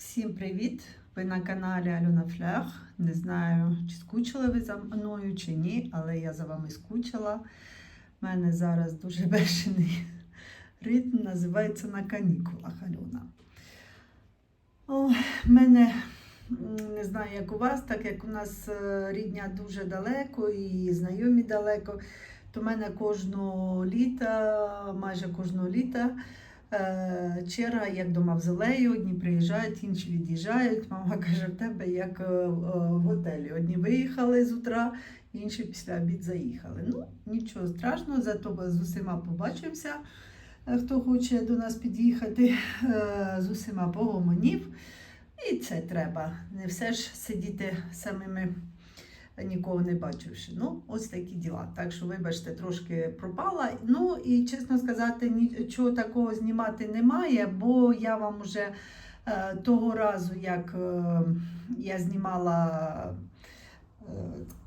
Всім привіт! Ви на каналі Альона Флях. Не знаю, чи скучили ви за мною, чи ні, але я за вами скучила. У мене зараз дуже бешений ритм, називається на канікулах Альона. О, мене не знаю, як у вас, так як у нас е, рідня дуже далеко і знайомі далеко, то в мене кожного літа, майже кожного літа. Е, черга як до мавзолею, одні приїжджають, інші від'їжджають. Мама каже, в тебе як е, е, в готелі. Одні виїхали з утра, інші після обід заїхали. Ну, нічого страшного, зато з усіма побачимося. Е, Хто хоче до нас під'їхати, е, з усіма погомонів. І це треба. Не все ж сидіти самими нікого не бачивши. Ну, ось такі діла. Так що, вибачте, трошки пропала. Ну і чесно сказати, нічого такого знімати немає, бо я вам вже е, того разу, як е, я знімала е,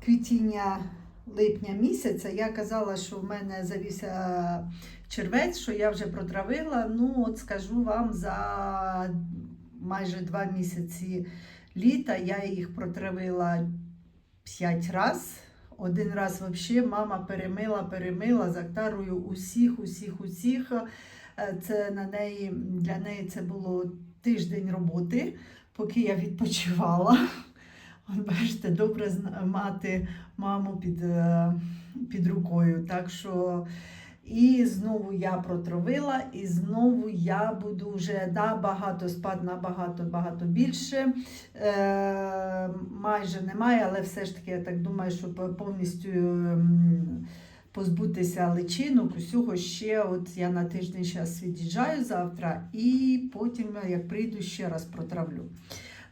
квітіння липня місяця, я казала, що в мене завівся червець, що я вже протравила. Ну, от скажу вам, за майже два місяці літа я їх протравила п'ять раз. Один раз взагалі мама перемила, перемила з актарою усіх, усіх, усіх. Е, Це на неї, для неї це було тиждень роботи, поки я відпочивала. От бачите, добре мати маму під, е, під рукою. Так що і знову я протравила, і знову я буду вже набагато спати, набагато багато більше. Е, майже немає, але все ж таки я так думаю, що повністю ем, позбутися личинок, усього ще. От я на тиждень зараз від'їжджаю завтра, і потім, як прийду, ще раз протравлю.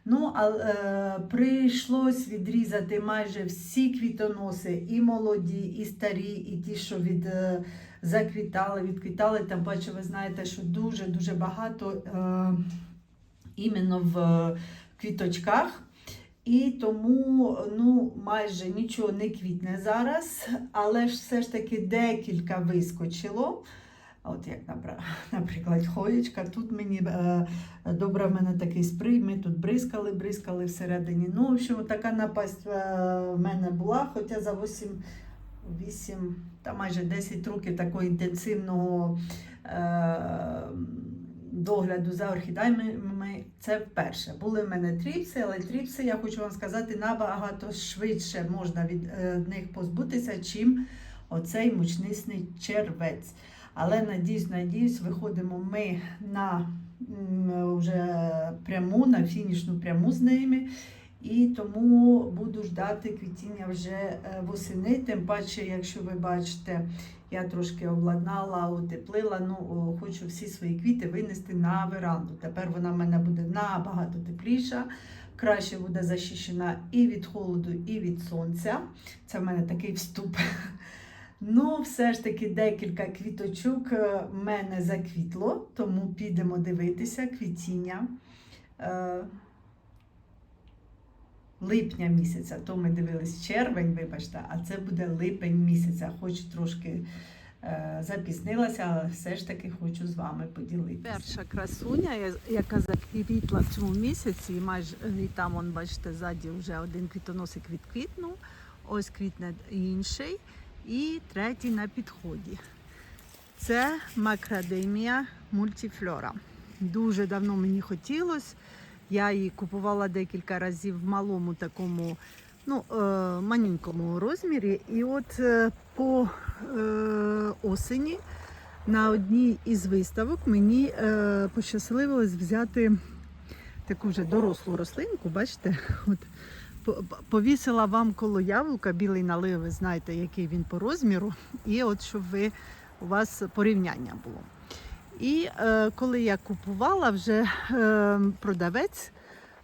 Ну, а е, прийшлось відрізати майже всі квітоноси, і молоді, і старі, і ті, що від, е, заквітали, відквітали. Там бачу, ви знаєте, що дуже-дуже багато е, іменно в квіточках. І тому ну, майже нічого не квітне зараз, але ж все ж таки декілька вискочило. От як наприклад, хоєчка. Тут мені е, добре, в мене такий сприй, ми тут бризкали, бризкали всередині. Ну, в общем, така напасть е, в мене була, хоча за 8, 8 та майже 10 років такого інтенсивного е, догляду за орхідеями це вперше. Були в мене тріпси, але тріпси, я хочу вам сказати, набагато швидше можна від е, них позбутися, чим оцей мучнисний червець. Але надіюсь, надіюсь, виходимо ми на вже пряму, на фінішну пряму з ними. І тому буду ждати квітіння вже е, восени. Тим паче, якщо ви бачите, я трошки обладнала, утеплила. Ну, хочу всі свої квіти винести на веранду. Тепер вона в мене буде набагато тепліша, краще буде захищена і від холоду, і від сонця. Це в мене такий вступ. Ну, все ж таки декілька квіточок е, в мене заквітло, тому підемо дивитися квітіння е, липня місяця. То ми дивились червень, вибачте, а це буде липень місяця. Хочу трошки е, запізнилася, але все ж таки хочу з вами поділитися. Перша красуня, яка заквітла в цьому місяці, і майже і там, он, бачите, ззаді вже один квітоносик відквітнув, ось квітне інший і третій на підході. Це макрадемія мультифлора. Дуже давно мені хотілося. Я її купувала декілька разів в малому такому, ну, е, манюнькому розмірі. І от е, по е, осені на одній із виставок мені пощасливилось взяти таку вже дорослу рослинку. Бачите, от по- по- повісила вам коло яблука білий налив, ви знаєте, який він по розміру, і от щоб ви у вас порівняння було. І е, коли я купувала, вже е, продавець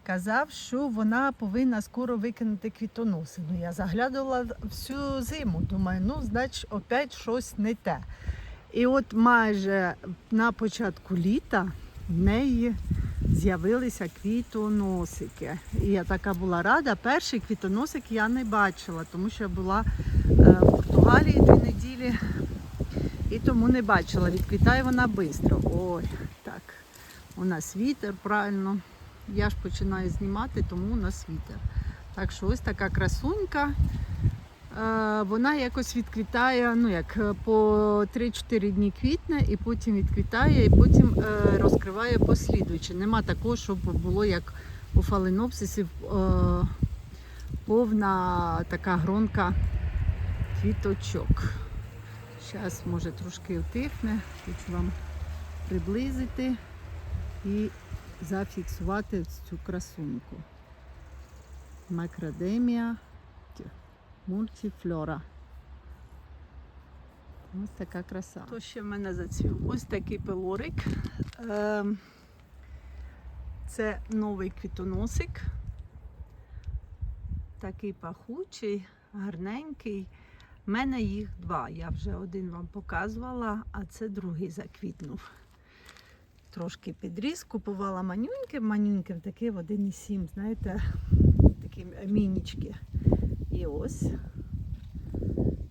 казав, що вона повинна скоро викинути квітоноси. Ну, я заглядувала всю зиму, думаю, ну, значить, опять щось не те. І от майже на початку літа в неї з'явилися квітоносики. І я така була рада. Перший квітоносик я не бачила, тому що я була е, в Португалії дві неділі і тому не бачила. Відквітає вона швидко. Ой, так. У нас вітер, правильно. я ж починаю знімати, тому у нас вітер. Так що ось така красунька. Е, Вона якось відквітає, ну як е, по 3-4 дні квітне, і потім відквітає, і потім е, розкриває послідуючи. Нема такого, щоб було як у фаленопсисів повна така гронка квіточок. Зараз, може, трошки втихне, хочу вам приблизити і зафіксувати цю красуньку. Макрадемія мультифлора. Ось така краса. То ще в мене зацвів. Ось такий пилорик. Ем, Це новий квітоносик. Такий пахучий, гарненький. У мене їх два. Я вже один вам показувала, а це другий заквітнув. Трошки підріс, купувала манюньки, манюньки такі в 1,7, знаєте, такі мінічки. І ось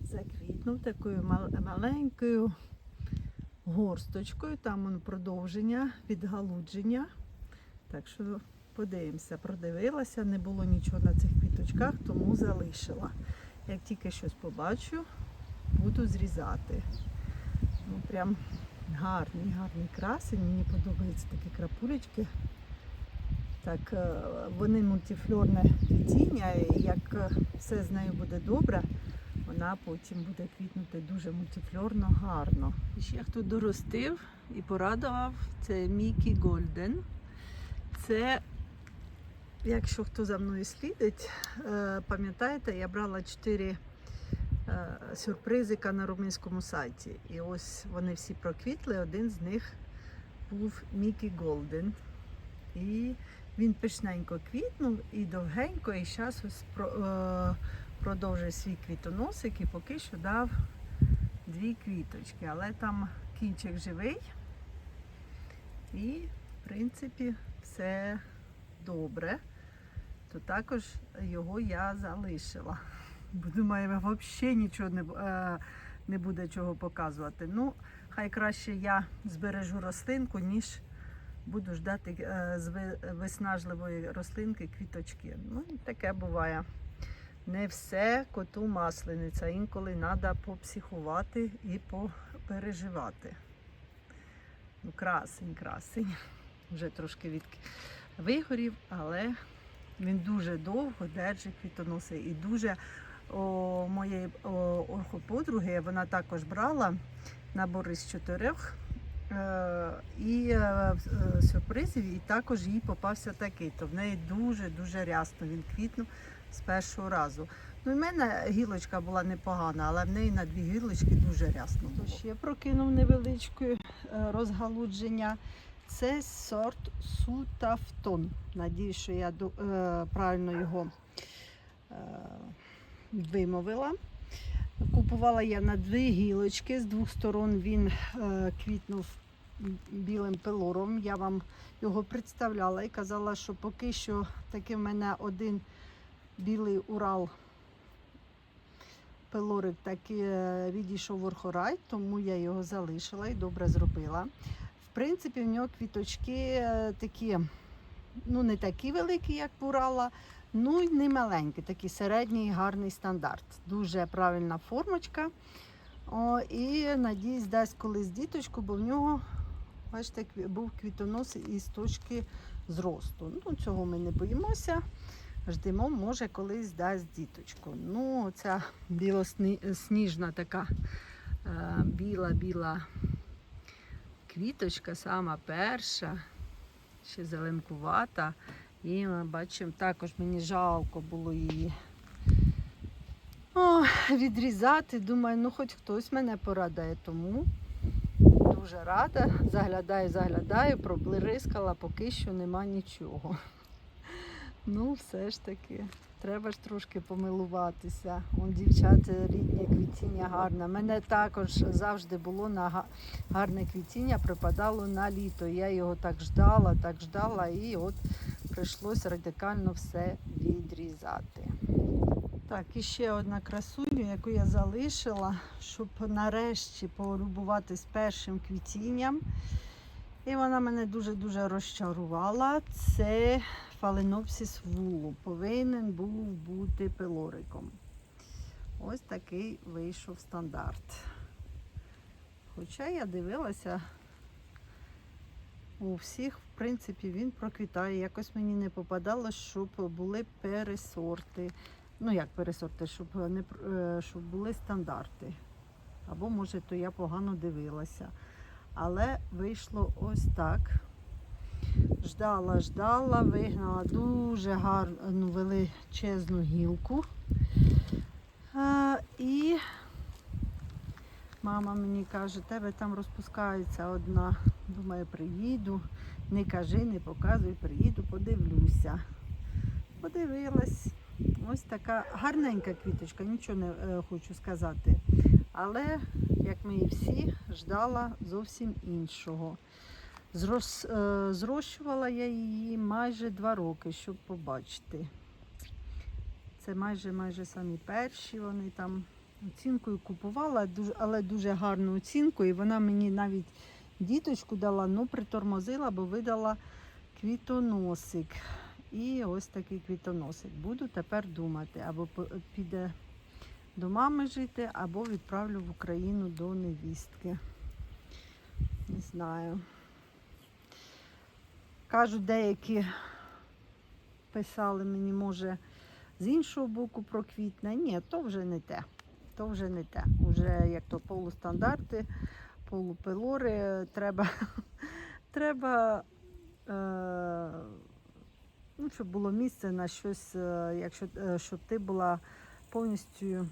заквітнув такою маленькою горсточкою. Там воно продовження, відгалудження. Так що подивимося, продивилася, не було нічого на цих квіточках, тому залишила. Як тільки щось побачу, буду зрізати. Ну, прям гарний, гарний красень. Мені подобаються такі крапулечки. Так, е, вони мультифлорне квітіння, і як е, все з нею буде добре, вона потім буде квітнути дуже мультифлорно гарно. І ще хто доростив і порадував, це Мікі Гольден. Це, якщо хто за мною слідить, е, пам'ятаєте, я брала 4 сюрпризика на румунському сайті. І ось вони всі проквітли. Один з них був Мікі Голден. І він пишненько квітнув і довгенько, і зараз е, продовжує свій квітоносик і поки що дав дві квіточки. Але там кінчик живий. І, в принципі, все добре. То також його я залишила. Бо думаю, взагалі нічого не, е, не буде чого показувати. Ну, хай краще я збережу рослинку, ніж буду ждати е, з виснажливої рослинки квіточки. Ну, таке буває. Не все коту маслениця. Інколи треба попсихувати і попереживати. Ну, красень, красень. Вже трошки від вигорів, але він дуже довго держить квітоноси. І дуже о, моєї о, орхоподруги вона також брала набори з чотирьох е, і е, е, сюрпризів, і також їй попався такий. То в неї дуже-дуже рясно він квітнув з першого разу. Ну, в мене гілочка була непогана, але в неї на дві гілочки дуже рясно було. Ще прокинув невеличке е, розгалудження. Це сорт Сутафтон. Надіюсь, що я е, правильно його е, вимовила. Купувала я на дві гілочки. З двох сторон він е, квітнув білим пилором. Я вам його представляла і казала, що поки що таки в мене один білий Урал пилорик таки е, відійшов в орхорай, тому я його залишила і добре зробила. Принципі, в нього квіточки е, такі, ну не такі великі, як в Урала, ну й не маленькі, такий середній гарний стандарт. Дуже правильна формочка. О, і надіюсь, дасть колись діточку, бо в нього, бачите, був квітонос із точки зросту. Ну, цього ми не боїмося. Ждемо, може, колись дасть діточку. Ну, ця білосніжна така е, біла-біла квіточка, сама перша, ще зеленкувата. І ми бачимо, також мені жалко було її О, відрізати. Думаю, ну хоч хтось мене порадає, тому дуже рада. Заглядаю, заглядаю, проблискала, поки що нема нічого. Ну, все ж таки, треба ж трошки помилуватися. Он дівчата літнє квітіння гарне. Мене також завжди було на гарне квітіння, припадало на літо. Я його так ждала, так ждала, і от прийшлося радикально все відрізати. Так, і ще одна красуня, яку я залишила, щоб нарешті полюбуватись першим квітінням. І вона мене дуже-дуже розчарувала. Це фаленопсис вулу. Повинен був бути пилориком. Ось такий вийшов стандарт. Хоча я дивилася, у всіх, в принципі, він проквітає. Якось мені не попадалось, щоб були пересорти. Ну, як пересорти, щоб, не, е, щоб були стандарти. Або, може, то я погано дивилася. Але вийшло ось так. Ждала, ждала, вигнала дуже гарну величезну гілку. А, і мама мені каже, тебе там розпускається одна. Думаю, приїду. Не кажи, не показуй, приїду, подивлюся. Подивилась. Ось така гарненька квіточка, нічого не е, хочу сказати. Але, як ми і всі, ждала зовсім іншого. Зрос, е, зрощувала я її майже два роки, щоб побачити. Це майже майже самі перші. Вони там оцінкою купувала, але дуже гарну оцінку. І вона мені навіть діточку дала, ну притормозила, бо видала квітоносик. І ось такий квітоносик. Буду тепер думати, або піде до мами жити, або відправлю в Україну до невістки. Не знаю. Кажуть, деякі писали мені, може, з іншого боку про квітне. Ні, то вже не те. То вже не те. Уже як то полустандарти, полупилори, треба, треба е, ну, щоб було місце на щось, е, якщо, е, щоб ти була повністю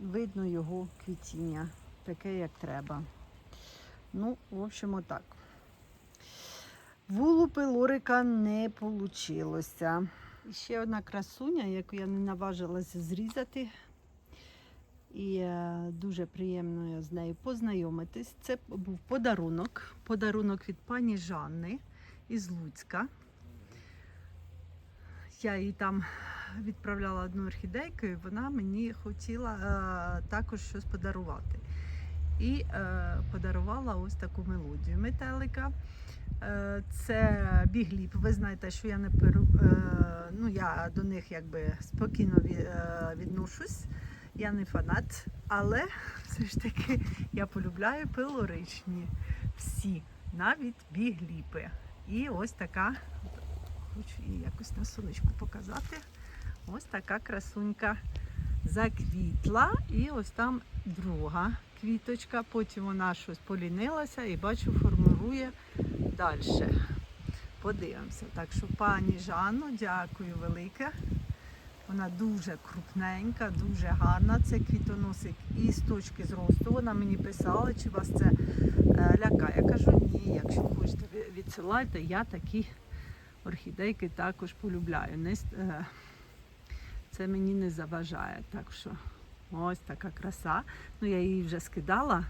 видно його квітіння, таке, як треба. Ну, в общем, отак. Вулупи лорика не вийшло. Ще одна красуня, яку я не наважилася зрізати. І е, дуже приємно з нею познайомитись. Це був подарунок. Подарунок від пані Жанни із Луцька. Я їй там відправляла одну орхідейку, і вона мені хотіла е, також щось подарувати. І е, подарувала ось таку мелодію метелика. Е, Це бігліп. Ви знаєте, що я не перу... е, ну, я до них якби спокійно е, відношусь. Я не фанат, але все ж таки я полюбляю пилоричні всі, навіть бігліпи. І ось така, хочу її якось на сонечку показати. Ось така красунька заквітла. І ось там друга квіточка. Потім вона щось полінилася і бачу, формирує далі. Подивимося. Так що, пані Жанно, дякую велике. Вона дуже крупненька, дуже гарна. Це квітоносик і з точки зросту. Вона мені писала, чи вас це е, лякає. Я кажу, ні, якщо хочете, відсилайте. Я такі орхідейки також полюбляю. Це мені не заважає. Так що ось така краса. Ну, я її вже скидала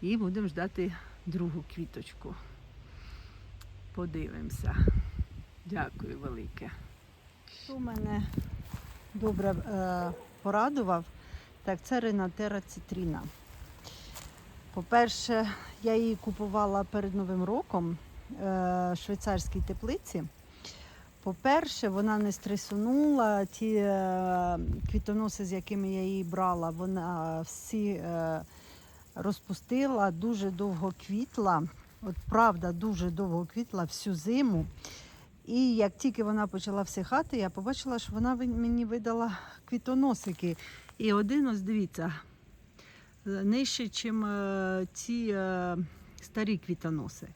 і будемо ждати другу квіточку. Подивимося. Дякую велике. Що мене добре е, порадував, так це Ренатера Цитріна. По-перше, я її купувала перед Новим роком е, в швейцарській теплиці. По-перше, вона не стресунула. Ті е, квітоноси, з якими я її брала, вона всі е, розпустила, дуже довго квітла. От правда, дуже довго квітла всю зиму. І як тільки вона почала всихати, я побачила, що вона мені видала квітоносики. І один, ось дивіться, е, нижче, ніж ці е, старі квітоноси.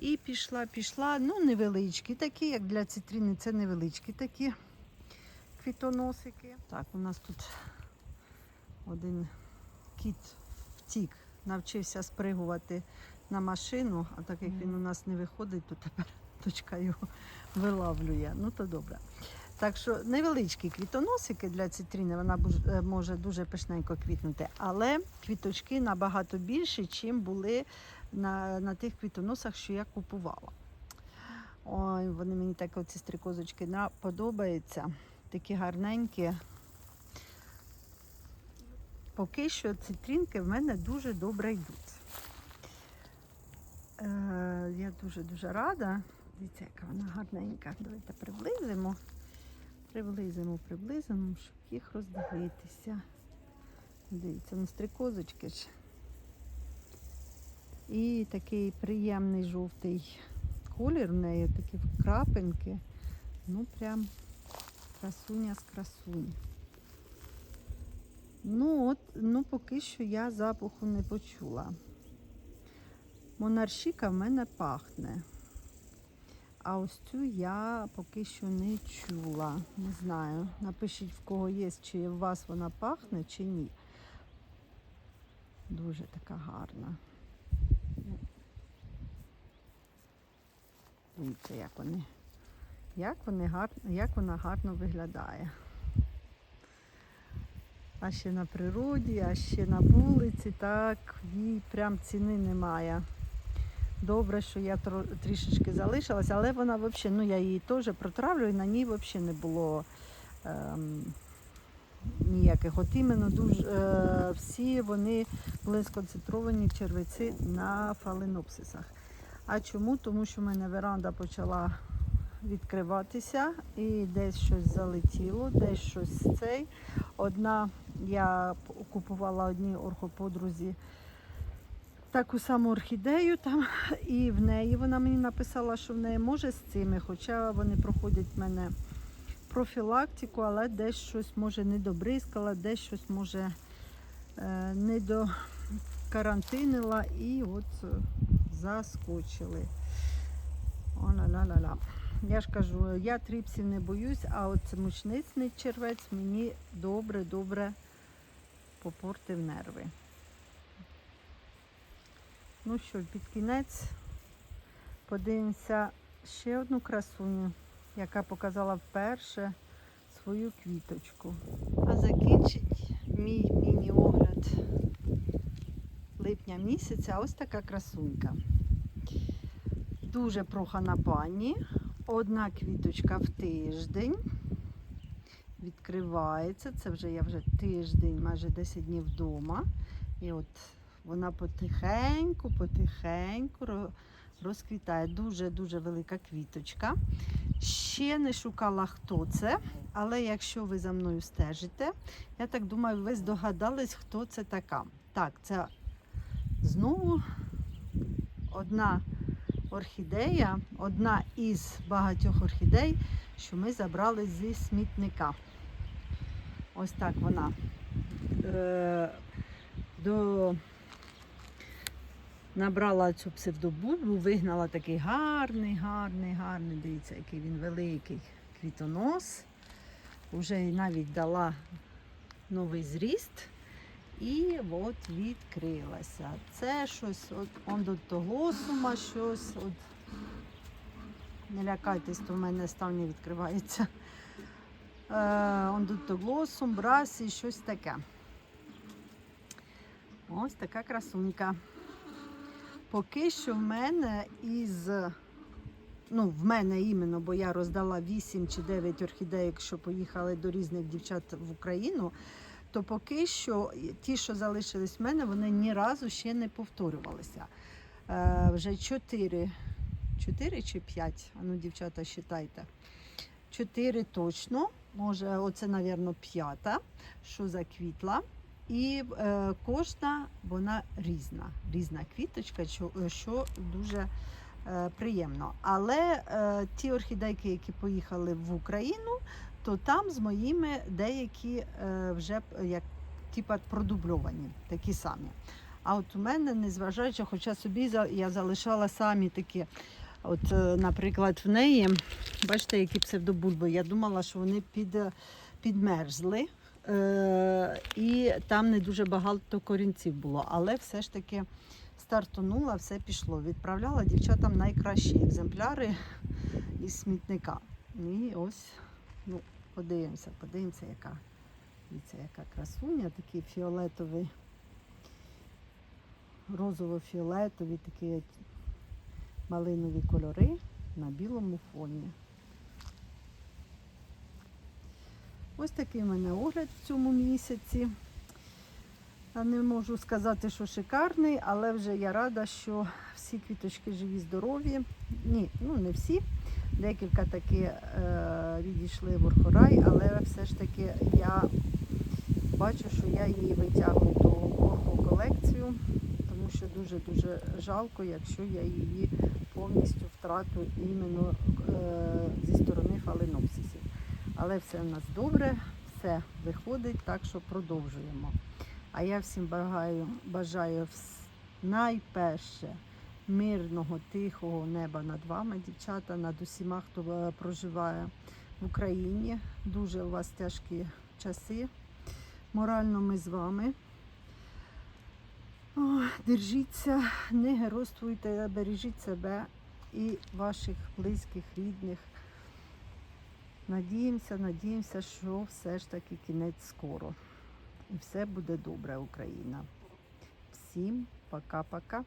І пішла, пішла, ну невеличкі такі, як для цитрини, це невеличкі такі квітоносики. Так, у нас тут один кіт втік, навчився спригувати на машину, а так як він у нас не виходить, то тепер дочка його вилавлює. Ну то добре. Так що невеличкі квітоносики для цитрини, вона е, може дуже пишненько квітнути, але квіточки набагато більші, чим були на, на тих квітоносах, що я купувала. Ой, вони мені так оці стрікозочки подобаються. Такі гарненькі. Поки що цитринки в мене дуже добре йдуть. Е, я дуже-дуже рада. Дивіться, яка вона гарненька. Давайте приблизимо. Приблизимо, приблизимо, щоб їх роздивитися. Дивіться, ну стрикозочки ж. І такий приємний жовтий колір в неї, такі крапинки. Ну прям красуня з красунь. Ну от, ну поки що я запаху не почула. Монаршіка в мене пахне. А ось цю я поки що не чула. Не знаю. Напишіть в кого є, чи у вас вона пахне, чи ні. Дуже така гарна. Дивіться, як вони. Як, вони гарно, як вона гарно виглядає. А ще на природі, а ще на вулиці, так, їй прям ціни немає. Добре, що я трішечки залишилася, але вона взагалі, ну я її теж протравлю, і на ній взагалі не було ем, ніяких. От іменно дуже, е, всі вони були сконцентровані червиці на фаленопсисах. А чому? Тому що в мене веранда почала відкриватися і десь щось залетіло, десь щось цей. Одна я купувала одній орхоподрузі таку саму орхідею там, і в неї вона мені написала, що в неї може з цими, хоча вони проходять в мене профілактику, але десь щось може не добризкала, десь щось може е, не докарантинила і от е, заскочили. О-ла-ла-ла-ла. Я ж кажу, я тріпсів не боюсь, а от мучницний червець мені добре-добре попортив нерви. Ну що, під кінець подивимося ще одну красуню, яка показала вперше свою квіточку. А закінчить мій міні-огляд липня місяця ось така красунька. Дуже прохана пані. Одна квіточка в тиждень. Відкривається. Це вже я вже тиждень, майже 10 днів вдома. І от вона потихеньку, потихеньку розквітає. Дуже-дуже велика квіточка. Ще не шукала, хто це, але якщо ви за мною стежите, я так думаю, ви здогадались, хто це така. Так, це знову одна орхідея, одна із багатьох орхідей, що ми забрали зі смітника. Ось так вона е, до... набрала цю псевдобульбу, вигнала такий гарний, гарний, гарний. Дивіться, який він великий квітонос. Уже навіть дала новий зріст. І от відкрилася. Це щось от ондотоглосума, щось. От, не лякайтесь, то в мене ставні відкривається. Е, ондотоглосум, брасі, щось таке. Ось така красунька. Поки що в мене із. Ну, в мене іменно, бо я роздала 8 чи 9 орхідеїк, що поїхали до різних дівчат в Україну то поки що ті, що залишились в мене, вони ні разу ще не повторювалися. Е, вже 4, 4 чи 5, а ну, дівчата, считайте. 4 точно, може, оце, мабуть, п'ята, що заквітла. І е, кожна вона різна, різна квіточка, що, що дуже е, приємно. Але е, ті орхідейки, які поїхали в Україну, то там з моїми деякі е, вже як типа продубльовані, такі самі. А от у мене, незважаючи, хоча собі я залишала самі такі. От, е, наприклад, в неї, бачите, які псевдобульби. Я думала, що вони під, підмерзли. Е, і там не дуже багато корінців було, але все ж таки стартонула, все пішло. Відправляла дівчатам найкращі екземпляри із смітника. І ось Ну, подивимося, подивимося, яка. Дивіться, яка красуня, такий фіолетовий, розово-фіолетові, такі малинові кольори на білому фоні. Ось такий в мене огляд в цьому місяці. Я не можу сказати, що шикарний, але вже я рада, що всі квіточки живі, здорові. Ні, ну не всі. Декілька таки е, відійшли в орхорай, але все ж таки я бачу, що я її витягую до орху колекцію, тому що дуже-дуже жалко, якщо я її повністю втрату іменно е, зі сторони фаленопсисів. Але все в нас добре, все виходить, так що продовжуємо. А я всім бажаю, бажаю найперше мирного, тихого неба над вами, дівчата, над усіма, хто е, проживає в Україні. Дуже у вас тяжкі часи. Морально ми з вами. О, держіться, не геройствуйте, бережіть себе і ваших близьких, рідних. Надіємося, надіємося, що все ж таки кінець скоро. І все буде добре, Україна. Всім пока-пока.